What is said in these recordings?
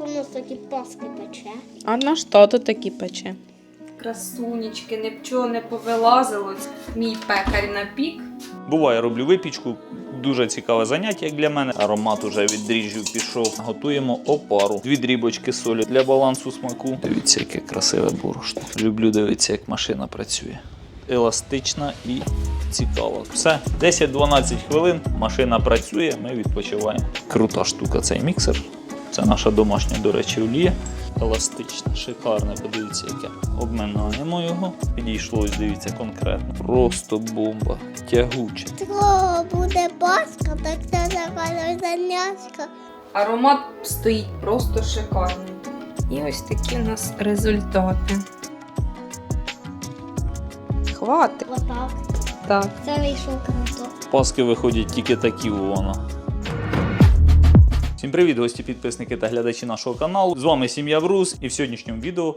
хто у нас такі паски пече? А наш тато такі пече. Красунечки, нічого не повилазило. Мій пекар напік. Буває, роблю випічку. Дуже цікаве заняття, як для мене. Аромат уже від дріжджів пішов. Готуємо опару. Дві дрібочки солі для балансу смаку. Дивіться, яке красиве борошно. Люблю дивитися, як машина працює. Еластична і цікава. Все, 10-12 хвилин. Машина працює, ми відпочиваємо. Крута штука цей міксер. Це наша домашня, до речі, олія. Еластична, шикарне, подивіться, яке. Обминаємо його. Підійшло, дивіться, конкретно. Просто бомба, тягуче. Якщо буде паска, так це заняття. Аромат стоїть просто шикарний. І ось такі у нас результати. Хватить. Отак. Так. Це вийшов круто. Паски виходять тільки такі воно. Всім привіт, гості, підписники та глядачі нашого каналу. З вами сім'я Врус, і в сьогоднішньому відео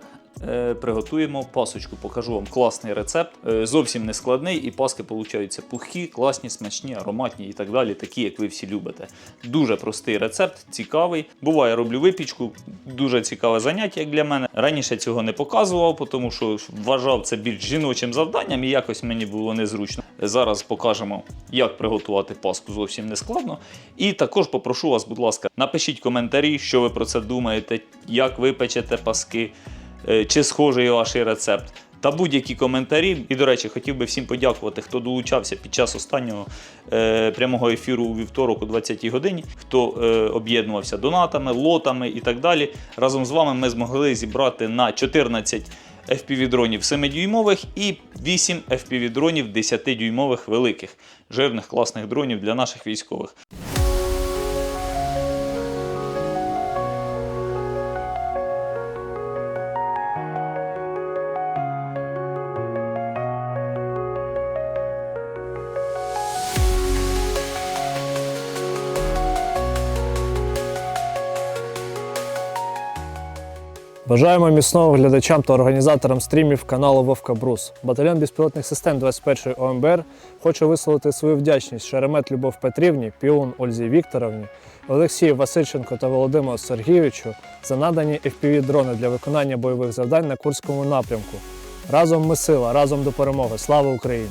приготуємо пасочку. Покажу вам класний рецепт. Е, зовсім не складний, і паски получаються пухкі, класні, смачні, ароматні і так далі, такі, як ви всі любите. Дуже простий рецепт, цікавий. Буває, роблю випічку, дуже цікаве заняття, як для мене. Раніше цього не показував, тому що вважав це більш жіночим завданням і якось мені було незручно. Зараз покажемо, як приготувати паску зовсім не складно. І також попрошу вас, будь ласка, напишіть коментарі, що ви про це думаєте, як ви печете паски, е, чи схожий ваш рецепт. Та будь-які коментарі. І, до речі, хотів би всім подякувати, хто долучався під час останнього е, прямого ефіру у вівторок о 20-й годині, хто е, об'єднувався донатами, лотами і так далі. Разом з вами ми змогли зібрати на 14 FPV-дронів 7-дюймових і 8 FPV-дронів 10-дюймових великих, жирних класних дронів для наших військових. Бажаємо міцного глядачам та організаторам стрімів каналу Вовка Брус. Батальйон безпілотних систем 21 ОМБР хоче висловити свою вдячність Шеремет Любов Петрівні, Піун Ользі Вікторовні, Олексію Васильченко та Володимиру Сергійовичу за надані FPV-дрони для виконання бойових завдань на Курському напрямку. Разом ми сила, разом до перемоги. Слава Україні!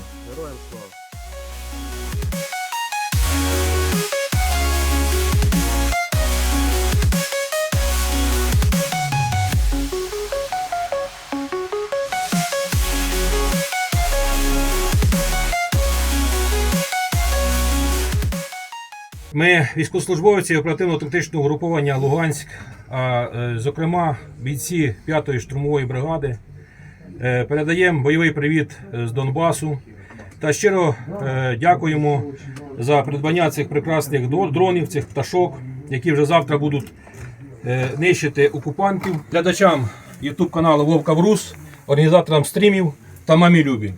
Ми військовослужбовці оперативно-тактичного групування Луганськ, а е, зокрема бійці 5-ї штурмової бригади. Е, Передаємо бойовий привіт е, з Донбасу та щиро дякуємо за придбання цих прекрасних дронів, цих пташок, які вже завтра будуть нищити окупантів. Глядачам YouTube каналу Вовка Врус, організаторам стрімів та мамі Любі.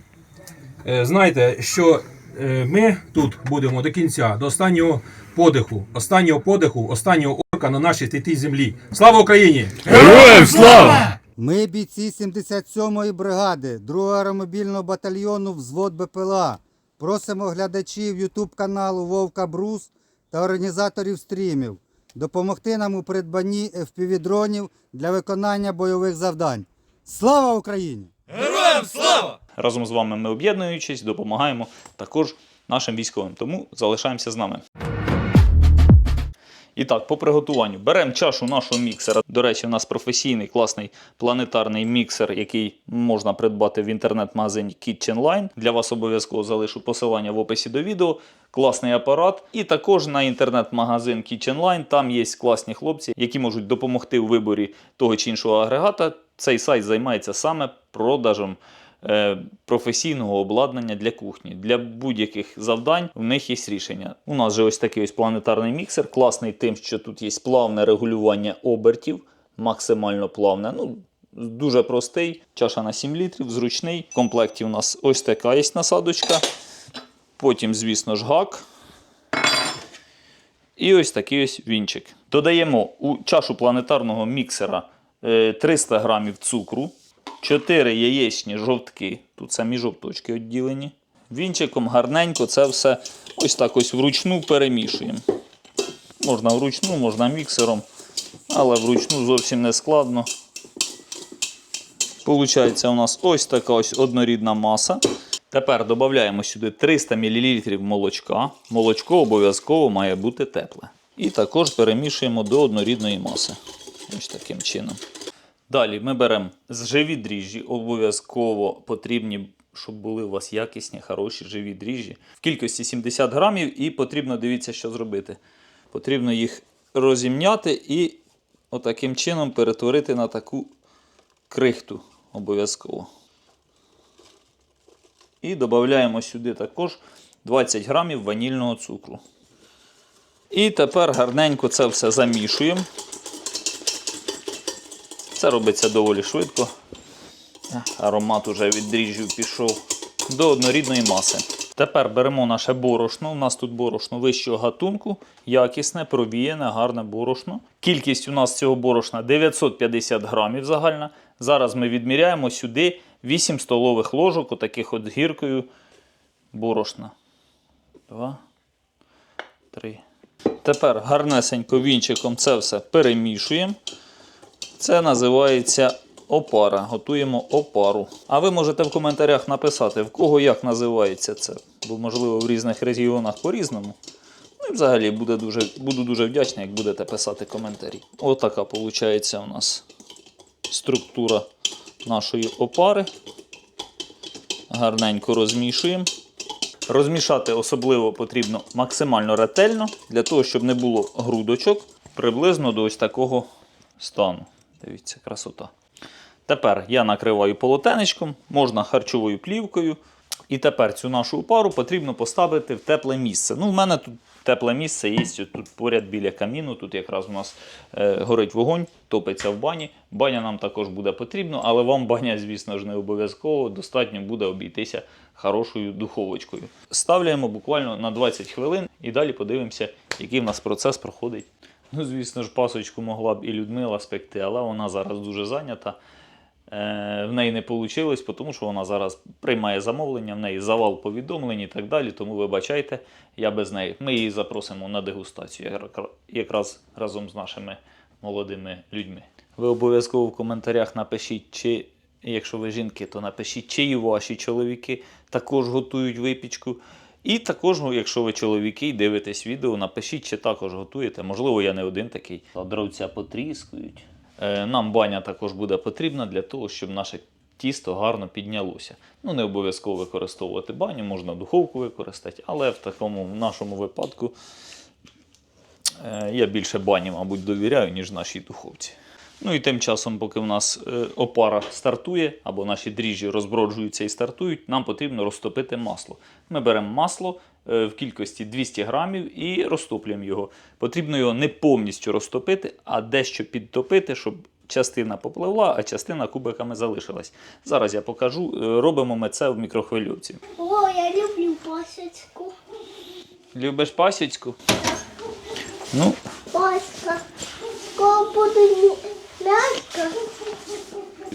Знайте, що ми тут будемо до кінця, до останнього подиху, останнього подиху, останнього орка на нашій святій землі. Слава Україні! Героям слава! Ми бійці 77-ї бригади 2-го аеромобільного батальйону взвод БПЛА. Просимо глядачів YouTube каналу Вовка Брус та організаторів стрімів допомогти нам у придбанні FPV-дронів для виконання бойових завдань. Слава Україні! Разом з вами ми об'єднуючись, допомагаємо також нашим військовим. Тому залишаємося з нами. І так, по приготуванню беремо чашу нашого міксера. До речі, у нас професійний класний планетарний міксер, який можна придбати в інтернет-магазині Kitchen Line. Для вас обов'язково залишу посилання в описі до відео. Класний апарат. І також на інтернет-магазин Kitchen Line. Там є класні хлопці, які можуть допомогти у виборі того чи іншого агрегата. Цей сайт займається саме продажем професійного обладнання для кухні. Для будь-яких завдань в них є рішення. У нас же ось такий ось планетарний міксер, класний тим, що тут є плавне регулювання обертів, максимально плавне. Ну, Дуже простий, чаша на 7 літрів, зручний. В комплекті у нас ось така є насадочка. Потім, звісно ж, гак. І ось такий ось вінчик. Додаємо у чашу планетарного міксера е, 300 грамів цукру, 4 яєчні жовтки. Тут самі жовточки відділені. Вінчиком гарненько це все ось так ось вручну перемішуємо. Можна вручну, можна міксером. але вручну зовсім не складно. Получається у нас ось така ось однорідна маса. Тепер додаємо сюди 300 мл молочка. Молочко обов'язково має бути тепле. І також перемішуємо до однорідної маси. Ось таким чином. Далі ми беремо живі дріжджі, обов'язково потрібні, щоб були у вас якісні, хороші живі дріжджі. В кількості 70 грамів, і потрібно, дивіться, що зробити. Потрібно їх розімняти і отаким чином перетворити на таку крихту обов'язково. І додаємо сюди також 20 грамів ванільного цукру. І тепер гарненько це все замішуємо. Це робиться доволі швидко. Аромат уже від дріжджів пішов до однорідної маси. Тепер беремо наше борошно. У нас тут борошно вищого гатунку, якісне, провіяне, гарне борошно. Кількість у нас цього борошна 950 грамів загальна. Зараз ми відміряємо сюди 8 столових ложок, отаких от з гіркою борошна. Два, три. Тепер гарнесенько вінчиком це все перемішуємо. Це називається опара. Готуємо опару. А ви можете в коментарях написати, в кого як називається це. Бо, можливо, в різних регіонах по-різному. Ну і взагалі буде дуже, буду дуже вдячний, як будете писати коментарі. Отака виходить у нас структура нашої опари. Гарненько розмішуємо. Розмішати особливо потрібно максимально ретельно, для того, щоб не було грудочок приблизно до ось такого стану. Дивіться, красота. Тепер я накриваю полотенечком, можна харчовою плівкою. І тепер цю нашу опару потрібно поставити в тепле місце. Ну, в мене тут тепле місце є тут поряд біля каміну. Тут якраз у нас е, горить вогонь, топиться в бані. Баня нам також буде потрібна, але вам баня, звісно ж, не обов'язково. Достатньо буде обійтися хорошою духовочкою. Ставляємо буквально на 20 хвилин і далі подивимося, який в нас процес проходить. Ну, звісно ж, пасочку могла б і Людмила спекти, але вона зараз дуже зайнята. Е, В неї не вийшло, тому що вона зараз приймає замовлення, в неї завал повідомлень і так далі. Тому вибачайте, я без неї. Ми її запросимо на дегустацію якраз разом з нашими молодими людьми. Ви обов'язково в коментарях напишіть, чи якщо ви жінки, то напишіть, чи і ваші чоловіки також готують випічку. І також, ну, якщо ви чоловіки і дивитесь відео, напишіть, чи також готуєте. Можливо, я не один такий. Дровця потріскують. Е, Нам баня також буде потрібна для того, щоб наше тісто гарно піднялося. Ну, не обов'язково використовувати баню, можна духовку використати, але в такому в нашому випадку е, я більше бані, мабуть, довіряю, ніж нашій духовці. Ну і тим часом, поки в нас е, опара стартує, або наші дріжджі розброджуються і стартують, нам потрібно розтопити масло. Ми беремо масло е, в кількості 200 грамів і розтоплюємо його. Потрібно його не повністю розтопити, а дещо підтопити, щоб частина попливла, а частина кубиками залишилась. Зараз я покажу. Е, Робимо ми це в мікрохвильовці. О, я люблю пасочку. Любиш пасічку? Ну, Паска. Скоро буде м'яско.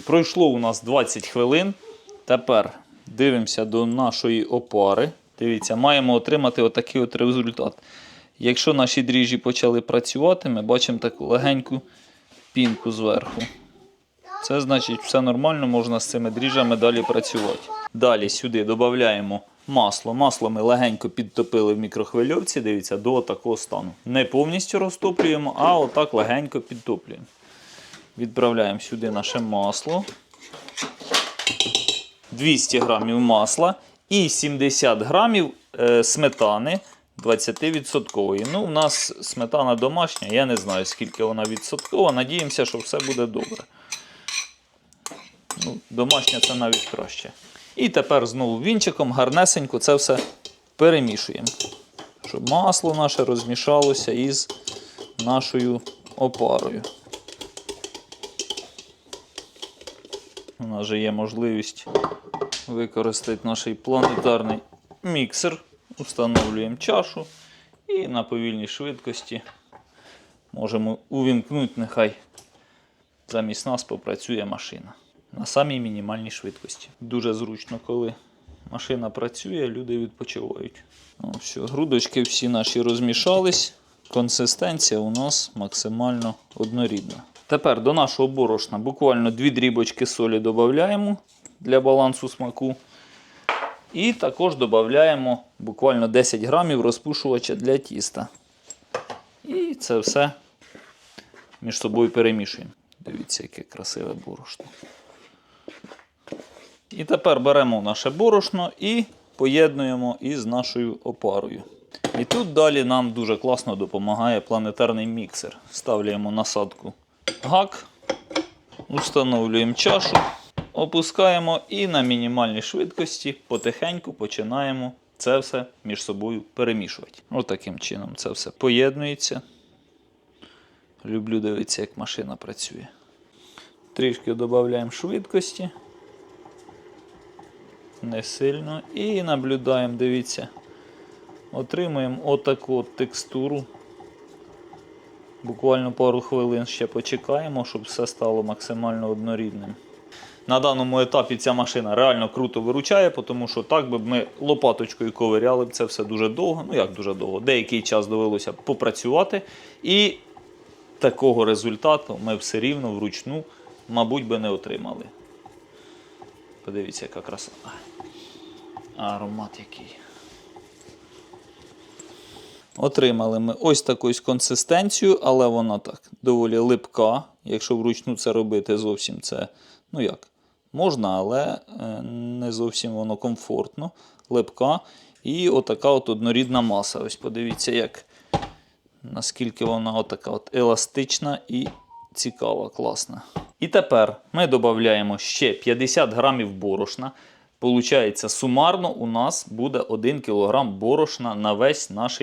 Пройшло у нас 20 хвилин. Тепер дивимося до нашої опари. Дивіться, маємо отримати отакий от результат. Якщо наші дріжджі почали працювати, ми бачимо таку легеньку пінку зверху. Це значить, все нормально, можна з цими дріжджами далі працювати. Далі сюди додаємо масло. Масло ми легенько підтопили в мікрохвильовці, дивіться, до такого стану. Не повністю розтоплюємо, а отак легенько підтоплюємо. Відправляємо сюди наше масло. 200 грамів масла і 70 грамів е, сметани 20%. Ну, у нас сметана домашня, я не знаю, скільки вона відсоткова. Надіємося, що все буде добре. Ну, домашня це навіть краще. І тепер знову вінчиком гарнесенько це все перемішуємо. Щоб масло наше розмішалося із нашою опарою. У нас же є можливість використати наш планетарний міксер. Встановлюємо чашу і на повільній швидкості можемо увімкнути, нехай замість нас попрацює машина. На самій мінімальній швидкості. Дуже зручно, коли машина працює, люди відпочивають. Ну, все, грудочки всі наші розмішались. консистенція у нас максимально однорідна. Тепер до нашого борошна буквально дві дрібочки солі додаємо для балансу смаку. І також додаємо буквально 10 грамів розпушувача для тіста. І це все між собою перемішуємо. Дивіться, яке красиве борошно. І тепер беремо наше борошно і поєднуємо із нашою опарою. І тут далі нам дуже класно допомагає планетарний міксер. Ставляємо насадку гак, встановлюємо чашу, опускаємо і на мінімальній швидкості потихеньку починаємо це все між собою перемішувати. Ось таким чином це все поєднується. Люблю дивитися, як машина працює. Трішки додаємо швидкості. Не сильно. І наблюдаємо, дивіться. Отримуємо отаку от текстуру. Буквально пару хвилин ще почекаємо, щоб все стало максимально однорідним. На даному етапі ця машина реально круто виручає, тому що так би ми лопаточкою ковиряли це все дуже довго. Ну як дуже довго, деякий час довелося попрацювати. І такого результату ми все рівно вручну, мабуть, би не отримали. Подивіться, яка красота. Аромат який. Отримали ми ось таку консистенцію, але вона так доволі липка. Якщо вручну це робити зовсім це, ну як, можна, але е, не зовсім воно комфортно, липка. І отака от однорідна маса. Ось подивіться, як, наскільки вона отака от еластична і цікава, класна. І тепер ми додаємо ще 50 грамів борошна. Получається, сумарно у нас буде 1 кг борошна на весь наш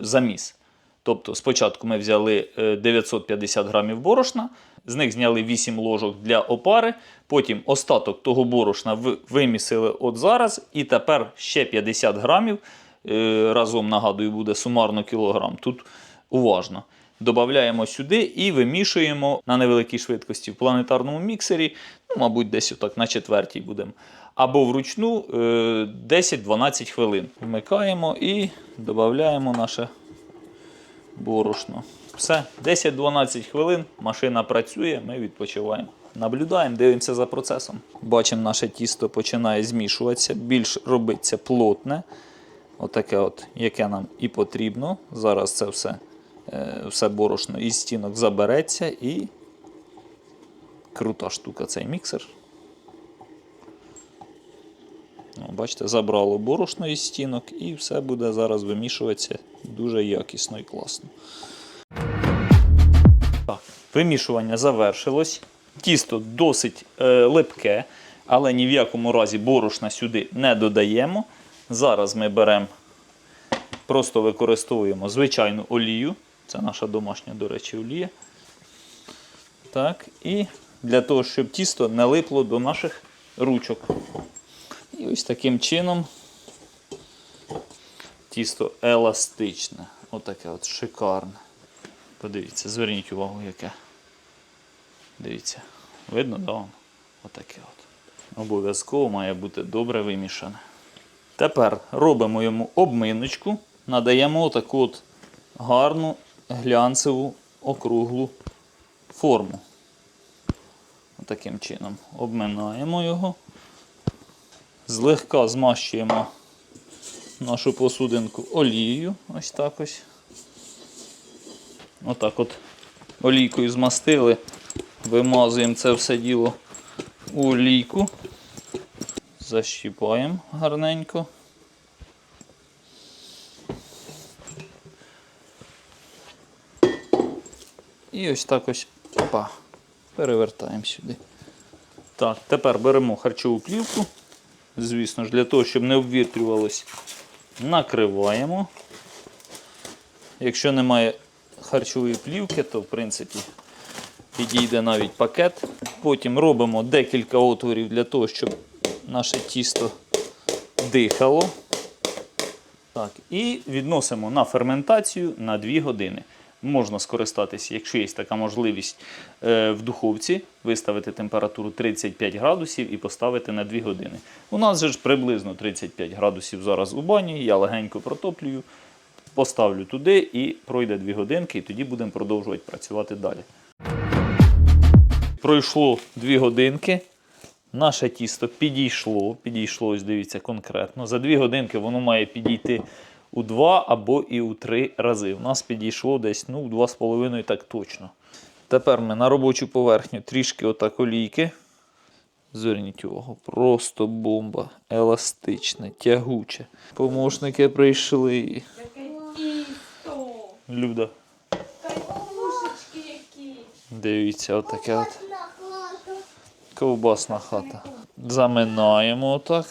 заміс. Тобто, спочатку ми взяли е, 950 грамів борошна, з них зняли 8 ложок для опари, потім остаток того борошна вимісили от зараз, і тепер ще 50 грамів. е, Разом нагадую, буде сумарно кілограм. Тут уважно. Додаємо сюди і вимішуємо на невеликій швидкості в планетарному міксері, ну, мабуть, десь отак на четвертій будемо. Або вручну е, 10-12 хвилин. Вмикаємо і додаємо наше борошно. Все, 10-12 хвилин, машина працює, ми відпочиваємо. Наблюдаємо, дивимося за процесом. Бачимо, наше тісто починає змішуватися, більш робиться плотне. Отаке, от, яке нам і потрібно. Зараз це все, е, все борошно із стінок забереться і крута штука цей міксер. Бачите, забрало борошно із стінок і все буде зараз вимішуватися дуже якісно і класно. Так, вимішування завершилось. Тісто досить е, липке, але ні в якому разі борошна сюди не додаємо. Зараз ми беремо, просто використовуємо звичайну олію. Це наша домашня, до речі, олія. Так, і для того, щоб тісто не липло до наших ручок. І ось таким чином тісто еластичне. Отаке от шикарне. Подивіться, зверніть увагу, яке. Дивіться. Видно, да? Отаке от. Обов'язково має бути добре вимішане. Тепер робимо йому обминочку, надаємо таку от гарну глянцеву округлу форму. Таким чином обминаємо його. Злегка змащуємо нашу посудинку олією. Ось так ось. Отак от олійкою змастили. Вимазуємо це все діло у олійку. Защіпаємо гарненько. І ось так ось опа, перевертаємо сюди. Так, тепер беремо харчову плівку. Звісно ж, для того, щоб не обвітрювалось, накриваємо. Якщо немає харчової плівки, то в принципі підійде навіть пакет. Потім робимо декілька отворів для того, щоб наше тісто дихало. Так, і відносимо на ферментацію на 2 години. Можна скористатися, якщо є така можливість, е, в духовці виставити температуру 35 градусів і поставити на 2 години. У нас же ж приблизно 35 градусів зараз у бані, я легенько протоплюю, поставлю туди і пройде 2 годинки, і тоді будемо продовжувати працювати далі. Пройшло 2 годинки. Наше тісто підійшло, підійшло, ось дивіться конкретно. За 2 годинки воно має підійти у 2 або і у 3 рази. У нас підійшло десь ну, у 2,5 так точно. Тепер ми на робочу поверхню трішки отак олійки. Зверніть увагу, просто бомба, еластичне, тягуче. Помощники прийшли. Люда. Дивіться, отаке от ковбасна хата. Заминаємо отак.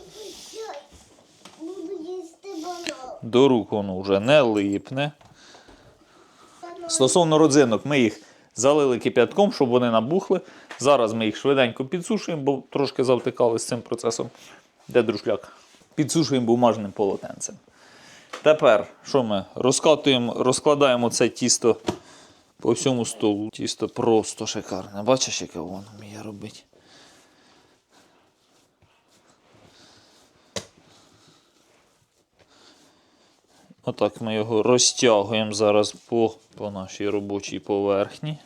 Ой, Буду їсти банан. До рук воно вже не липне. Стосовно родзинок, ми їх залили кип'ятком, щоб вони набухли. Зараз ми їх швиденько підсушуємо, бо трошки завтикали з цим процесом. Де друшляк? Підсушуємо бумажним полотенцем. Тепер, що ми розкатуємо, розкладаємо це тісто по всьому столу. Тісто просто шикарне. Бачиш, яке воно вміє робити? Отак ми його розтягуємо зараз по, по нашій робочій поверхні.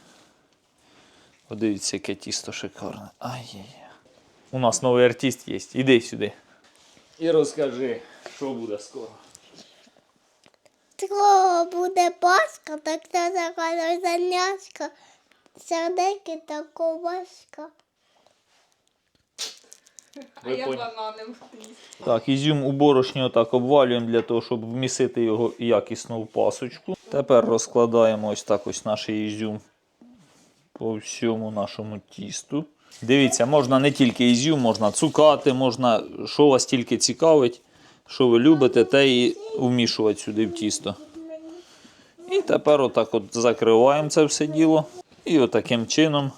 Подивіться, яке тісто шикарне. Ай-яй. У нас новий артист є. Іди сюди. І розкажи, що буде скоро. Скоро буде Пасха, так це така заняшка. Сердеки та ковбаска. А я банани в. Так, ізюм у борошні отак обвалюємо для того, щоб вмісити його якісно в пасочку. Тепер розкладаємо ось так ось наш ізюм по всьому нашому тісту. Дивіться, можна не тільки ізюм, можна цукати, можна, що вас тільки цікавить, що ви любите, те і вмішувати сюди в тісто. І тепер отак от закриваємо це все діло. І отаким чином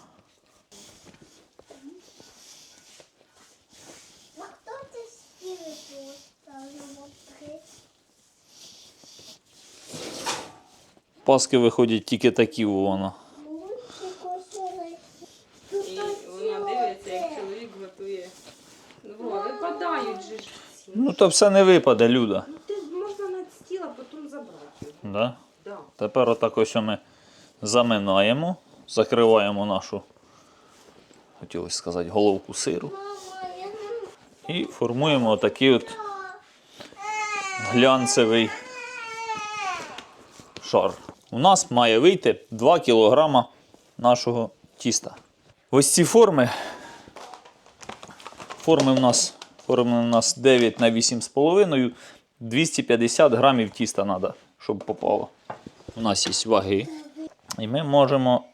А хто це стіни поставив? Паски виходять тільки такі І вона дивиться, як чоловік готує. Ну, випадають же ж. Ну то все не випаде, Люда. Ну, ти можна на стіл, а потім забрати. Да? Да. Тепер отак ось ми заминаємо, закриваємо нашу, хотілося сказати, головку сиру. І формуємо отакий от глянцевий шар. У нас має вийти 2 кг нашого тіста. Ось ці форми. Форми в нас, форми в нас 9 на 8,5. 250 грамів тіста треба, щоб попало. У нас є ваги. І ми можемо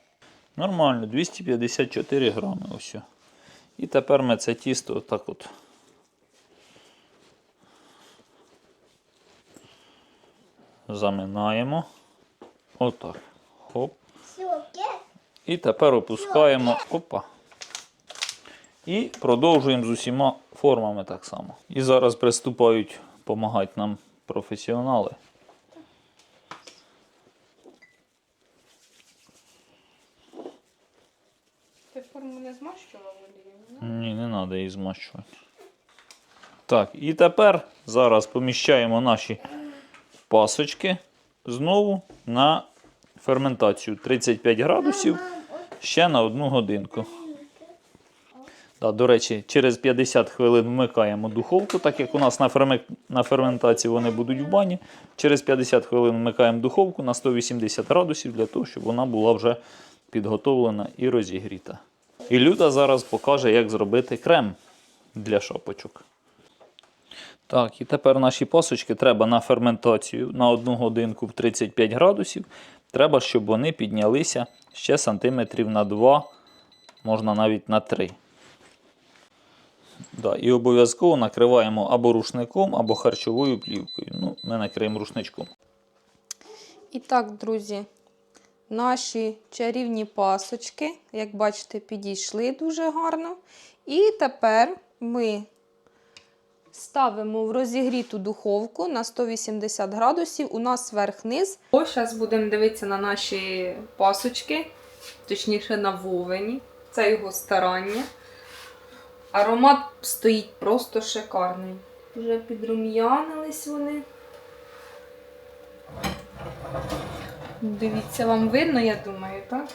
нормально 254 грами. Ось. І тепер ми це тісто отак от заминаємо. Отак. Хоп. І тепер опускаємо. Опа. І продовжуємо з усіма формами так само. І зараз приступають допомагати нам професіонали. Ти форму не змащував олією? Ні, не треба її змащувати. Так, і тепер зараз поміщаємо наші пасочки знову на ферментацію 35 градусів ще на одну годинку. Да, до речі, через 50 хвилин вмикаємо духовку, так як у нас на, ферме... на ферментації вони будуть в бані. Через 50 хвилин вмикаємо духовку на 180 градусів для того, щоб вона була вже підготовлена і розігріта. І Люда зараз покаже, як зробити крем для шапочок. Так, і тепер наші пасочки треба на ферментацію на одну годинку в 35 градусів. Треба, щоб вони піднялися ще сантиметрів на 2, можна навіть на 3. Да, і обов'язково накриваємо або рушником, або харчовою плівкою. Ну, ми накриємо рушничком. І так, друзі, наші чарівні пасочки, як бачите, підійшли дуже гарно. І тепер ми ставимо в розігріту духовку на 180 градусів. У нас верх-низ. Ось зараз будемо дивитися на наші пасочки, точніше на вовені. Це його старання. Аромат стоїть просто шикарний. Вже підрум'янились вони. Дивіться, вам видно, я думаю, так?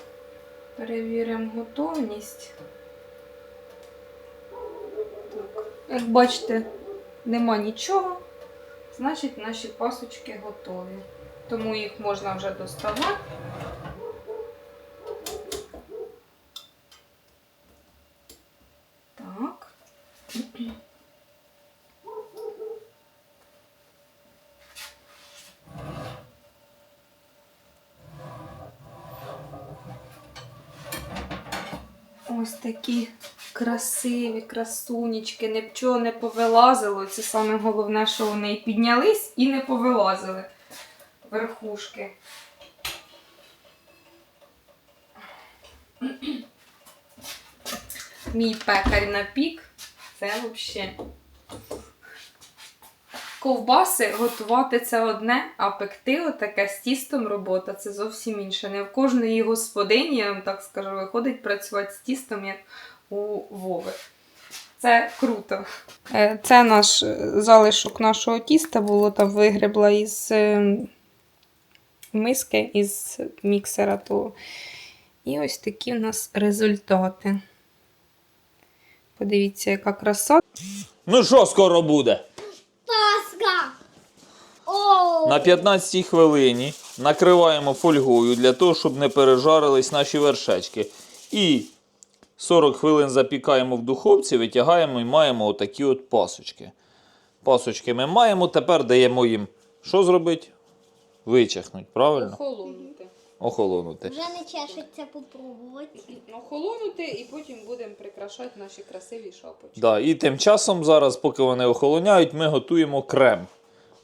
Перевіримо готовність. Так. Як бачите, нема нічого, значить наші пасочки готові. Тому їх можна вже доставати. Так. Ось такі красиві красунечки, нічого не повилазило. Це саме головне, що вони піднялись і не повилазили верхушки. Мій пекар на пік. Це взагалі. Ковбаси готувати це одне, а пекти отаке з тістом робота це зовсім інше. Не в кожної господині, я вам так скажу, виходить працювати з тістом, як у Вови. Це круто. Е, Це наш е, залишок нашого тіста було там вигребла із е, миски, із міксера того. І ось такі в нас результати. Подивіться, яка краса. Ну що скоро буде? Паска! О! На 15 хвилині накриваємо фольгою для того, щоб не пережарились наші вершечки. І 40 хвилин запікаємо в духовці, витягаємо і маємо отакі от пасочки. Пасочки ми маємо, тепер даємо їм що зробити? Вичахнуть, правильно? Охолонути. Охолонути. Вже не чешеться попробувати. Охолонути і потім будемо прикрашати наші красиві шапочки. Да, і тим часом зараз, поки вони охолоняють, ми готуємо крем.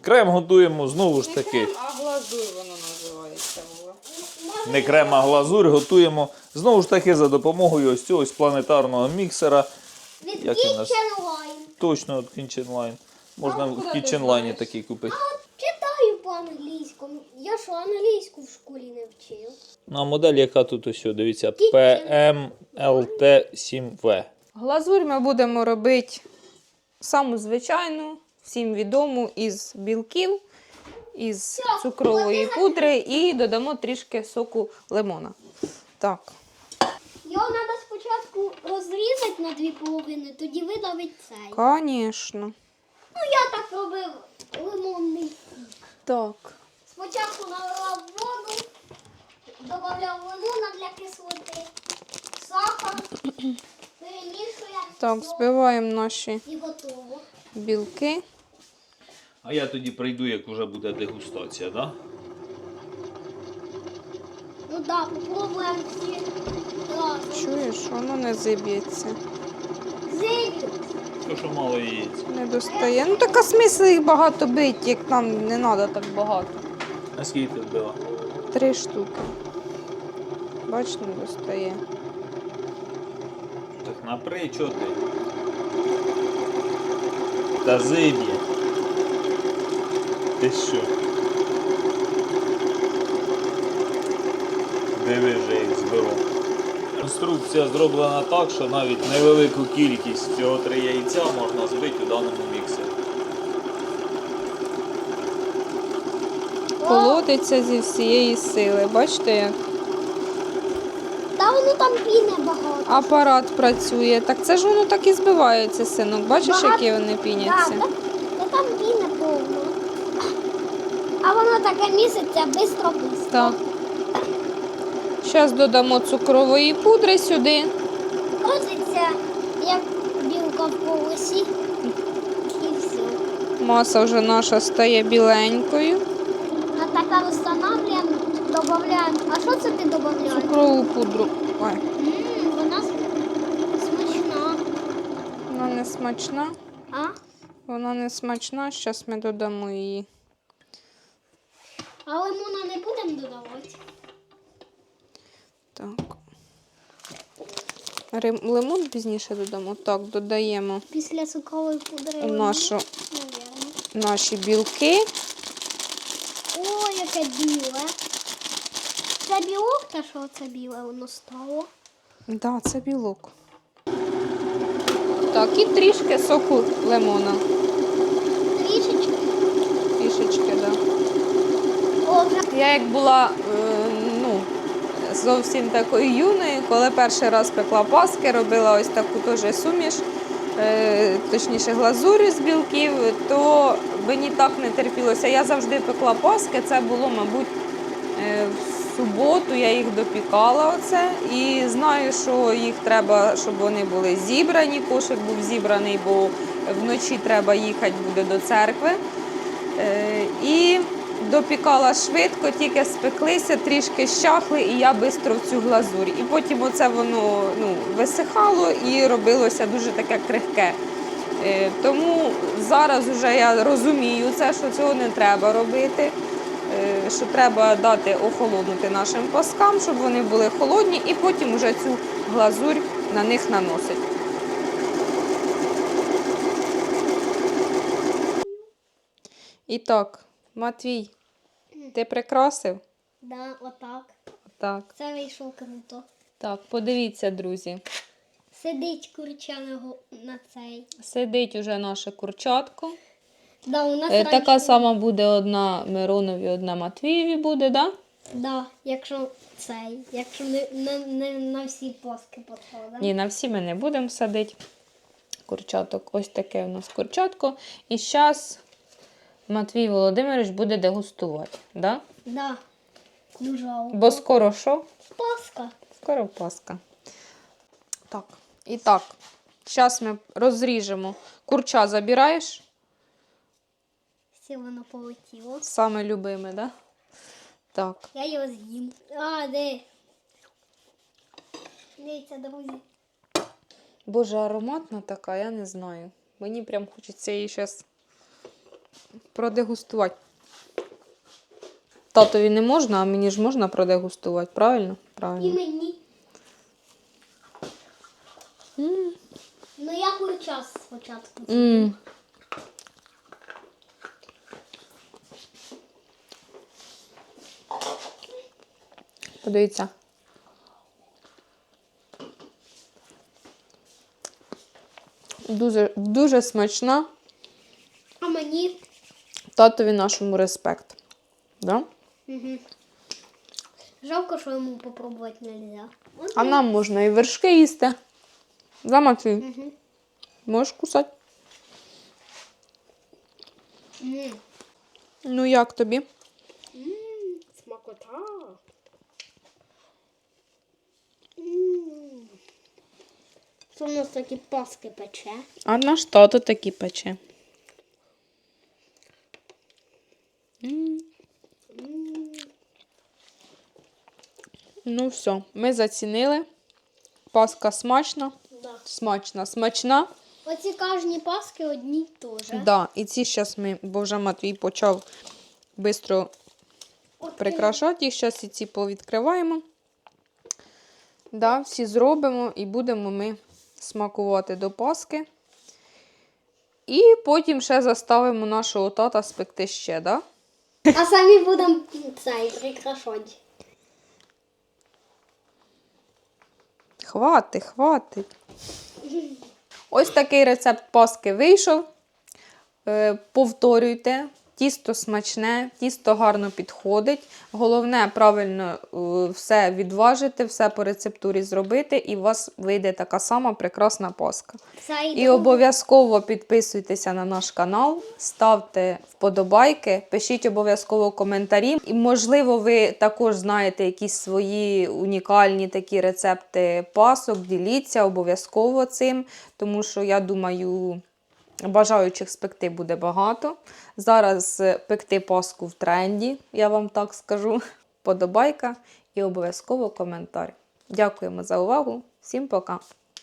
Крем готуємо знову ж таки. а глазур воно називається. Вова. не крем, а глазурь готуємо знову ж таки за допомогою ось цього ось планетарного міксера. Від нас? Kitchen Точно от Kitchen Line. Можна А в Kitchen Line такий купити. Читаю по-англійському. Я що, англійську в школі не вчив? Ну, а модель, яка тут ось, дивіться, PMLT7V. Глазурь ми будемо робити саму звичайну, всім відому із білків, із цукрової пудри і додамо трішки соку лимона. Так. Його треба спочатку розрізати на дві половини, тоді видавить цей. Звісно. Ну я так робив лимонний. Так. Спочатку наливав воду, додавав лимона для кислоти, сахар, перемішуємо Так, збиваємо наші і готово. білки. А я тоді прийду, як вже буде дегустація, да? Ну так, да, попробуємо всі разом. Чуєш, воно не зіб'ється. Зибі. То, що мало яєць. Не достає. Ну така смисл їх багато бить, як нам не треба так багато. А скільки ти вбила? Три штуки. Бач, не достає. Так напри, чого ти? Та зиб'є. Ти що? Диви їх зберу. Конструкція зроблена так, що навіть невелику кількість цього три яйця можна збити у даному міксері. Колотиться зі всієї сили. Бачите, як Та воно там піне багато. апарат працює. Так це ж воно так і збивається, синок. Бачиш, Багато- які вони піняться? та, та там піне повно. А воно таке місяця бистро-бистро. Так. Зараз додамо цукрової пудри сюди. Крутиться, як білка в колесі. І все. Маса вже наша стає біленькою. А така встановлюємо, додаємо. А що це ти додаєш? Цукрову пудру. Ой, Ммм, вона смачна. вона не смачна. А? Вона не смачна. Зараз ми додамо її. А лимона не будемо додавати? Так. Рим- Лимон пізніше додамо. Так, додаємо Після цукрової пудри. нашу, наші білки. О, яке біле. Це білок, та що це біле воно стало? Так, да, це білок. Так, і трішки соку лимона. Трішечки. Трішечки, так. Да. Я як була е, ну, зовсім такою юною, коли перший раз пекла паски, робила ось таку теж суміш, е, точніше глазурю з білків, то мені так не терпілося. Я завжди пекла паски, це було, мабуть, е, в суботу я їх допікала оце. І знаю, що їх треба, щоб вони були зібрані. Кошик був зібраний, бо вночі треба їхати буде до церкви. І допікала швидко, тільки спеклися, трішки щахли, і я швидко в цю глазурь. І потім оце воно ну, висихало і робилося дуже таке крихке. Е, Тому зараз вже я розумію це, що цього не треба робити. е, Що треба дати охолонути нашим паскам, щоб вони були холодні, і потім вже цю глазурь на них наносить. І так, Матвій, ти прикрасив? Да, отак. Так. Це вийшло круто. Так, подивіться, друзі. Сидить курча на, го- на цей. Сидить уже наше курчатко. Да, у нас Е, Така раніше- сама буде одна Миронові, одна Матвієві буде, да? Да, якщо цей, якщо не, не, не на всі плоски підходить. Ні, на всі ми не будемо садити. Курчаток, ось таке у нас курчатко. І зараз Матвій Володимирович буде дегустувати, да? Да. Дуже жалко. Бо скоро що? Паска. Скоро Пасха. Так, і так, зараз ми розріжемо. Курча забираєш? Все воно полетіло. Саме любиме, да? Так. Я його з'їм. А, де? Дивіться, друзі. Боже, ароматна така, я не знаю. Мені прям хочеться її зараз продегустувати. Татові не можна, а мені ж можна продегустувати, правильно? І Правильно. мені. Ну я курча спочатку. М. Подивіться. Дуже, дуже смачна. Мені. Татові нашому респект. Да? Угу. Жалко, що йому попробувати не можна. А нам можна і вершки їсти. Да, Матвій? Угу. Можеш кусати? М. Ну як тобі? М, Смакота. М. Що в нас такі паски пече? А наш тато такі пече. Ну все, ми зацінили. Паска смачна. Да. Смачна, смачна. Оці кожні паски одні теж. Да, і ці зараз ми, бо вже Матвій почав швидко прикрашати їх. Зараз і ці повідкриваємо. Да, всі зробимо і будемо ми смакувати до Паски. І потім ще заставимо нашого тата спекти ще, да? А самі будемо цей прикрашати. Хватить, хватить. Ось такий рецепт паски вийшов. Е, Повторюйте. Тісто смачне, тісто гарно підходить. Головне правильно е, все відважити, все по рецептурі зробити, і у вас вийде така сама прекрасна паска. І обов'язково підписуйтеся на наш канал, ставте вподобайки, пишіть обов'язково коментарі. І, можливо, ви також знаєте якісь свої унікальні такі рецепти пасок. Діліться обов'язково цим, тому що я думаю. Бажаючих спекти буде багато. Зараз е, пекти паску в тренді, я вам так скажу. Подобайка і обов'язково коментар. Дякуємо за увагу. Всім пока!